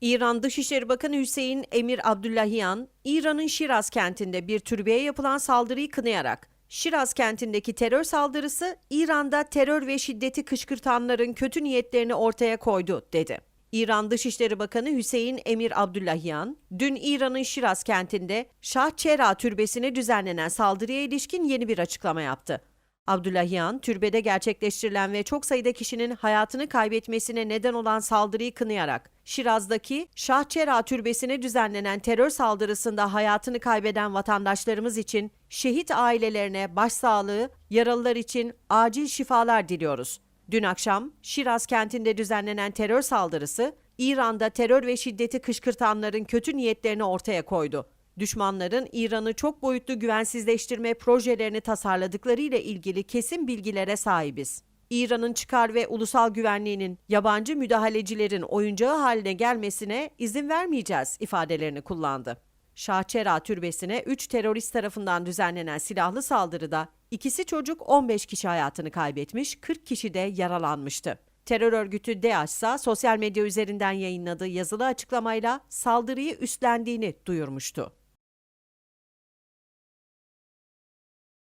İran Dışişleri Bakanı Hüseyin Emir Abdullahian, İran'ın Şiraz kentinde bir türbeye yapılan saldırıyı kınayarak, Şiraz kentindeki terör saldırısı İran'da terör ve şiddeti kışkırtanların kötü niyetlerini ortaya koydu, dedi. İran Dışişleri Bakanı Hüseyin Emir Abdullahian, dün İran'ın Şiraz kentinde Şah Çera türbesine düzenlenen saldırıya ilişkin yeni bir açıklama yaptı. Abdullahian, türbede gerçekleştirilen ve çok sayıda kişinin hayatını kaybetmesine neden olan saldırıyı kınayarak, Şiraz'daki Şah Çera Türbesi'ne düzenlenen terör saldırısında hayatını kaybeden vatandaşlarımız için şehit ailelerine başsağlığı, yaralılar için acil şifalar diliyoruz. Dün akşam Şiraz kentinde düzenlenen terör saldırısı, İran'da terör ve şiddeti kışkırtanların kötü niyetlerini ortaya koydu. Düşmanların İran'ı çok boyutlu güvensizleştirme projelerini tasarladıkları ile ilgili kesin bilgilere sahibiz. İran'ın çıkar ve ulusal güvenliğinin yabancı müdahalecilerin oyuncağı haline gelmesine izin vermeyeceğiz ifadelerini kullandı. Şahçera Türbesi'ne 3 terörist tarafından düzenlenen silahlı saldırıda ikisi çocuk 15 kişi hayatını kaybetmiş, 40 kişi de yaralanmıştı. Terör örgütü DAEŞ ise sosyal medya üzerinden yayınladığı yazılı açıklamayla saldırıyı üstlendiğini duyurmuştu.